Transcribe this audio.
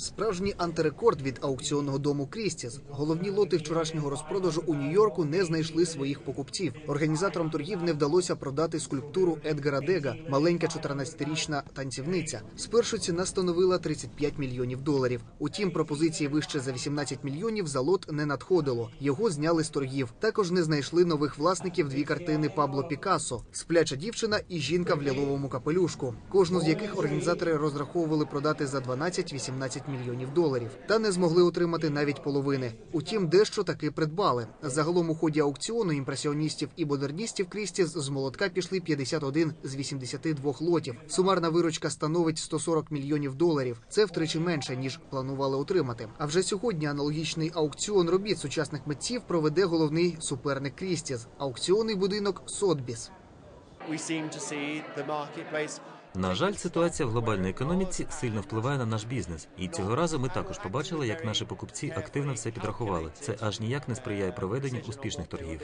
Справжній антирекорд від аукціонного дому Крістіс. Головні лоти вчорашнього розпродажу у Нью-Йорку не знайшли своїх покупців. Організаторам торгів не вдалося продати скульптуру Едгара Дега, маленька 14-річна танцівниця. Спершу ціна становила 35 мільйонів доларів. Утім, пропозиції вище за 18 мільйонів за лот не надходило. Його зняли з торгів. Також не знайшли нових власників дві картини Пабло Пікассо «Спляча дівчина і жінка в ляловому капелюшку, кожну з яких організатори розраховували продати за 12-18 мільйонів доларів, та не змогли отримати навіть половини. Утім, дещо таки придбали. Загалом у ході аукціону імпресіоністів і модерністів Крістіс з молотка пішли 51 з 82 лотів. Сумарна виручка становить 140 мільйонів доларів. Це втричі менше ніж планували отримати. А вже сьогодні аналогічний аукціон робіт сучасних митців проведе головний суперник Крістіс – аукціонний будинок Сотбіс. На жаль, ситуація в глобальній економіці сильно впливає на наш бізнес, і цього разу ми також побачили, як наші покупці активно все підрахували. Це аж ніяк не сприяє проведенню успішних торгів.